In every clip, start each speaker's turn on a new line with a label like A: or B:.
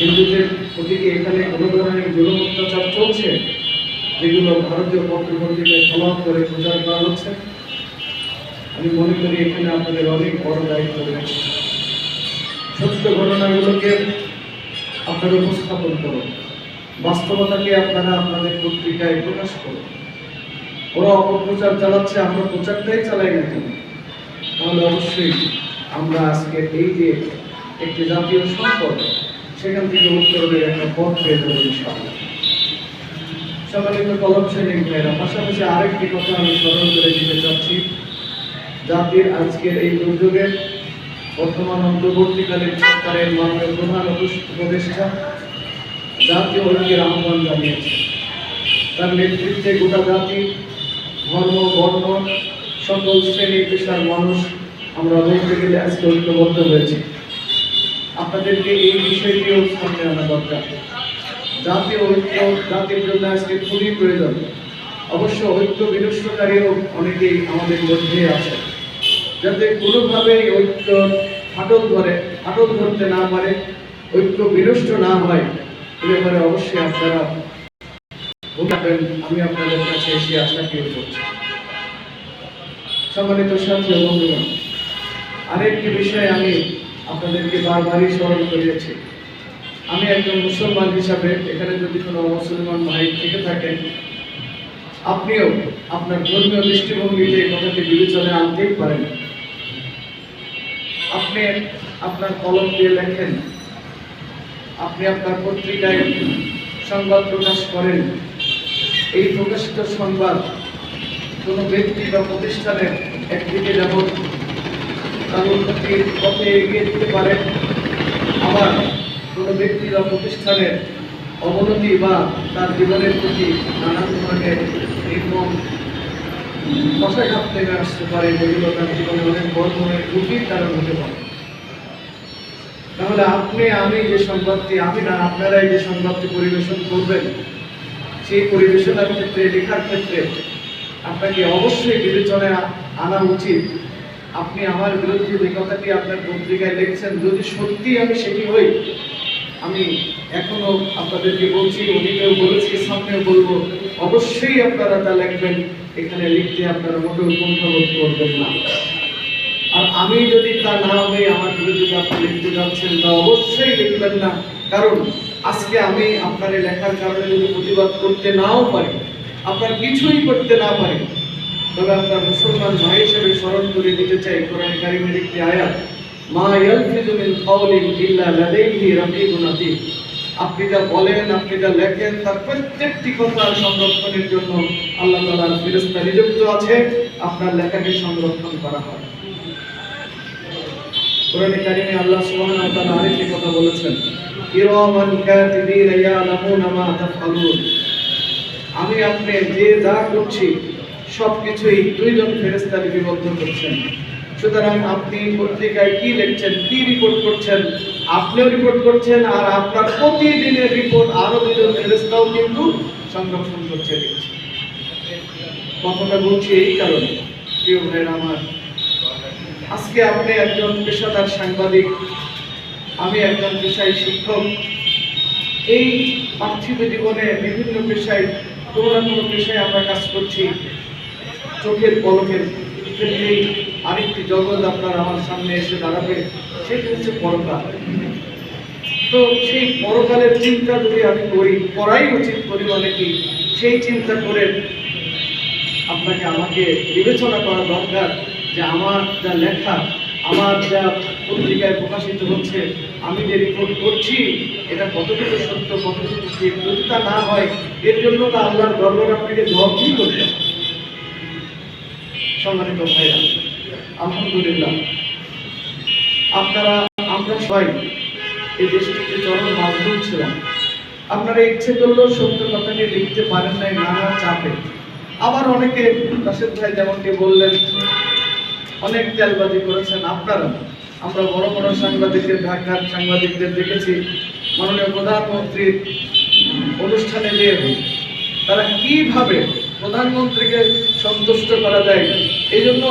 A: হিন্দুদের প্রতিটি এখানে কোনো ধরনের জুলুম অত্যাচার চলছে? যেগুলো ভারতীয় পত্রপত্রিকায় ফলো করে প্রচার করা হচ্ছে? আমি মনে করি এখানে আপনাদের অনেক বড় দায়িত্ব রয়েছে। সত্য ঘটনাগুলোকে আপনারা উপস্থাপন করুন। বাস্তবতাকে আপনারা আপনাদের পত্রিকায় প্রকাশ করুন। ওরা অপপ্রচার চালাচ্ছে, আমরা প্রচারটাই চালাই না কেন? তাহলে অবশ্যই আমরা আজকে এই যে একটি জাতীয় সম্পদ সেখান থেকে উত্তরণের একটা পথ পেয়ে যাব ইনশাআল্লাহ। সম্মানিত কলম শ্রেণির ভাইরা পাশাপাশি আরেকটি কথা আমি স্মরণ করে দিতে চাচ্ছি। জাতির আজকের এই দুর্যোগে বর্তমান অন্তর্বর্তীকালীন সরকারের মাননীয় প্রধান উপদেষ্টা জাতীয় ঐক্যের আহ্বান জানিয়েছে তার নেতৃত্বে গোটা জাতি, ধর্ম, বর্ণ, সকল শ্রেণি পেশার মানুষ আমরা বলতে গেলে আজকে ঐক্যবদ্ধ হয়েছি। আপনাদেরকে এই বিষয়টিও সামনে আনা দরকার। জাতীয় ঐক্য, জাতির জন্য আজকে খুবই প্রয়োজন। অবশ্য ঐক্য বিনষ্টকারীও অনেকেই আমাদের মধ্যে আছে। যাতে কোনোভাবেই ঐক্য ফাটল ধরে, ফাটল ধরতে না পারে ঐক্য বিনষ্ট না হয়, এ ব্যাপারে অবশ্যই আপনারা আমি আপনাদের কাছে এসে আশা কেউ করছি। সম্মানিত সাথী আরেকটি বিষয় আমি আপনাদেরকে বারবারই স্মরণ করিয়েছি। আমি একজন মুসলমান হিসাবে এখানে যদি কোনো মুসলমান ভাই থেকে থাকেন, আপনিও আপনার ধর্মীয় দৃষ্টিভঙ্গিতে এই কথাটি বিবেচনায় আনতেই পারেন। আপনি আপনার কলম দিয়ে লেখেন, আপনি আপনার পত্রিকায় সংবাদ প্রকাশ করেন, এই প্রকাশিত সংবাদ কোনো ব্যক্তি বা প্রতিষ্ঠানের একদিকে যেমন উন্নতির পথে এগিয়ে দিতে পারে। আবার কোনো ব্যক্তি বা প্রতিষ্ঠানের অবনতি বা তার জীবনের প্রতি ধরনের নির্মম আসতে পারে যেগুলো তার জীবনে অনেক বড় ধরনের কারণ হতে পারে তাহলে আপনি, আমি যে সংবাদটি, আমি না, আপনারাই যে সংবাদটি পরিবেশন করবেন, সেই পরিবেশনার ক্ষেত্রে, লেখার ক্ষেত্রে আপনাকে অবশ্যই বিবেচনায় আনা উচিত। আপনি আমার বিরুদ্ধে যে কথাটি আপনার পত্রিকায় লিখছেন, যদি সত্যি আমি সেটি হই, আমি এখনও আপনাদেরকে বলছি, অতীতেও বলেছি, সামনেও বলব, অবশ্যই আপনারা তা লিখবেন। এখানে লিখতে আপনারা মোটেও কুণ্ঠাবোধ করবেন না। আর আমি যদি তা না হই, আমার বিরুদ্ধে আপনি লিখতে যাচ্ছেন তা অবশ্যই লিখবেন না। কারণ আজকে আমি আপনার লেখার কারণে যদি প্রতিবাদ করতে নাও পারি, আপনার কিছুই করতে না পারি তবে আপনার মুসলমান ভাই হিসেবে স্মরণ করে দিতে চাই কোরআন কারিমের একটি আয়াত, মা ইয়ালফিজু মিন কাওলিন ইল্লা লাদাইহি রাকিবুন আপনি যা বলেন, আপনি যা লেখেন, তার প্রত্যেকটি কথা সংরক্ষণের জন্য আল্লাহ নিযুক্ত আছে। আপনার লেখাকে সংরক্ষণ করা হয়। কোরআনে কারিমে আল্লাহ সুবহানাহু ওয়া তাআলা আরেকটি কথা বলেছেন কিরামান কাতিবিনা ইয়ালামুনা মা তাফআলুন। আমি আপনি যে যা করছি সবকিছুই দুইজন ফেরেশতা লিপিবদ্ধ করছেন। সুতরাং আপনি পত্রিকায় কি লিখছেন, কি রিপোর্ট করছেন, আপনিও রিপোর্ট করছেন, আর আপনার প্রতিদিনের রিপোর্ট আরও দুজন ফেরেস্তাও কিন্তু সংরক্ষণ করছে লিখছে। কথাটা বলছি এই কারণে। প্রিয় ভাইয়ের আমার, আজকে আপনি একজন পেশাদার সাংবাদিক, আমি একজন পেশায় শিক্ষক। এই পার্থিব জীবনে বিভিন্ন পেশায় কোনো না কোনো পেশায় আমরা কাজ করছি। চোখের পলকের ক্ষেত্রেই আরেকটি জগৎ আপনার আমার সামনে এসে দাঁড়াবে, সেটি হচ্ছে পরকাল। তো সেই পরকালের চিন্তা যদি আমি করি, করাই উচিত পরিমাণে কি? সেই চিন্তা করে আপনাকে আমাকে বিবেচনা করা দরকার যে আমার যা লেখা, আমার যা পত্রিকায় প্রকাশিত হচ্ছে, আমি যে রিপোর্ট করছি, এটা কতটুকু সত্য, কতটুকু ঠিক, যদি তা না হয়, এর জন্য তো আল্লাহর দরবার আপনাকে জবাবদিহি করতে হবে। সম্মানিত ভাইরা, আলহামদুলিল্লাহ। আপনারা, আমরা সবাই এই দেশটিতে চরম মাজবুত ছিলাম। আপনারা ইচ্ছে করলেও সত্য কথা নিয়ে লিখতে পারেন নাই নানা চাপে। আবার অনেকে রাশেদ ভাই যেমনটি বললেন, অনেক তেলবাজি করেছেন আপনারা। আমরা বড় বড় সাংবাদিকদের, ঢাকার সাংবাদিকদের দেখেছি। মাননীয় প্রধানমন্ত্রীর অনুষ্ঠানে যে তারা কীভাবে প্রধানমন্ত্রীকে সন্তুষ্ট করা যায়? এই জন্য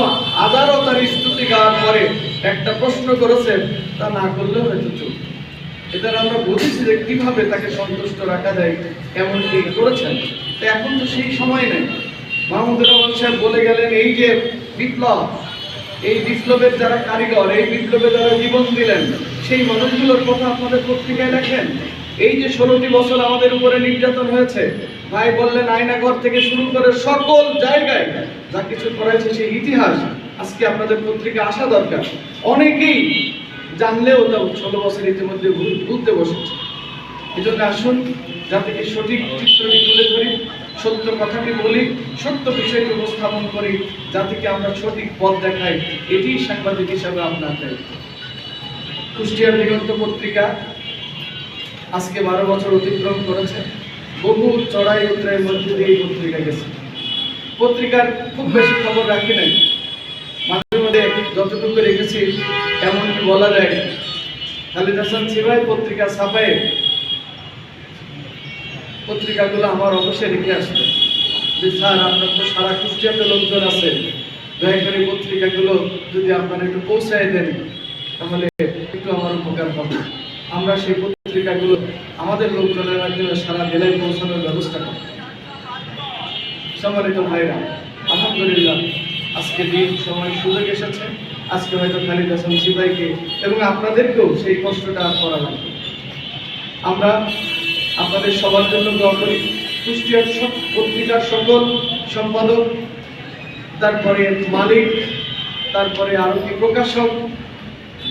A: আদারও তার স্তুতি গাওয়ার পরে একটা প্রশ্ন করেছেন, তা না করলেও হয়তো এর দ্বারা আমরা বুঝেছি যে কীভাবে তাকে সন্তুষ্ট রাখা যায় এমনটি করেছেন? তো এখন তো সেই সময় নেই। মাহমুদুর রহমান সাহেব বলে গেলেন, এই যে বিপ্লব, এই বিপ্লবের যারা কারিগর, এই বিপ্লবে যারা জীবন দিলেন, সেই মানুষগুলোর কথা আপনাদের পত্রিকায় লেখেন? এই যে ষোলোটি বছর আমাদের উপরে নির্যাতন হয়েছে, ভাই বললেন আয়নাঘর থেকে শুরু করে সকল জায়গায় যা কিছু করেছে সেই ইতিহাস আজকে আপনাদের পত্রিকা আসা দরকার। অনেকেই জানলেও তা ষোলো বছর ইতিমধ্যে ভুল- ভুলতে বসেছে। এই জন্য আসুন যাতে কি সঠিক চিত্রটি তুলে ধরি, সত্য কথাটি বলি, সত্য বিষয়টি উপস্থাপন করি যাতে কি আমরা সঠিক পথ দেখাই এটি সাংবাদিক হিসাবে আপনার দায়িত্ব কুষ্টিয়ার দিগন্ত পত্রিকা আজকে বারো বছর অতিক্রম করেছে। বহু চড়াই উত্তরের মধ্যে দিয়ে পত্রিকা গেছে। পত্রিকার খুব বেশি খবর রাখি নাই। মাঝে মধ্যে যতটুকু রেখেছি, এমনকি বলা যায় খালিদ হাসান সিবাই পত্রিকা ছাপায় পত্রিকাগুলো আমার অফিসে রেখে আসতো। যে, স্যার, আপনার তো সারা কুষ্টিয়াতে লোকজন আছে। দয়া করে পত্রিকাগুলো যদি আপনারা একটু পৌঁছায় দেন, তাহলে একটু আমার উপকার হবে। আমরা সেই পত্রিকাগুলো আমাদের লোকজনের মাধ্যমে সারা জেলায় পৌঁছানোর ব্যবস্থা করি সম্মানিত ভাইরা, আলহামদুলিল্লাহ, আজকে দিন সময় সুযোগ এসেছে। আজকে হয়তো খালিদ হাসান সিপাইকে এবং আপনাদেরকেও সেই কষ্টটা আর করা লাগবে আমরা আপনাদের সবার জন্য দোয়া করি। কুষ্টিয়ার সব পত্রিকার সকল সম্পাদক, তারপরে মালিক, তারপরে আরও কি প্রকাশক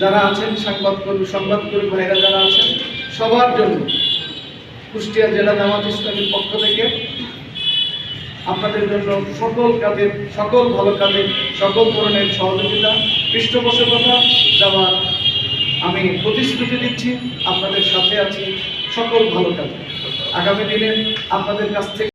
A: যারা আছেন, সংবাদকর্মী সংবাদকর্মী ভাইরা যারা আছেন, সবার জন্য কুষ্টিয়া জেলা জামাত ইসলামের পক্ষ থেকে আপনাদের জন্য সকল কাজে, সকল ভালো কাজে, সকল ধরনের সহযোগিতা, পৃষ্ঠপোষকতা দেওয়ার আমি প্রতিশ্রুতি দিচ্ছি। আপনাদের সাথে আছি সকল ভালো কাজে। আগামী দিনে আপনাদের কাছ থেকে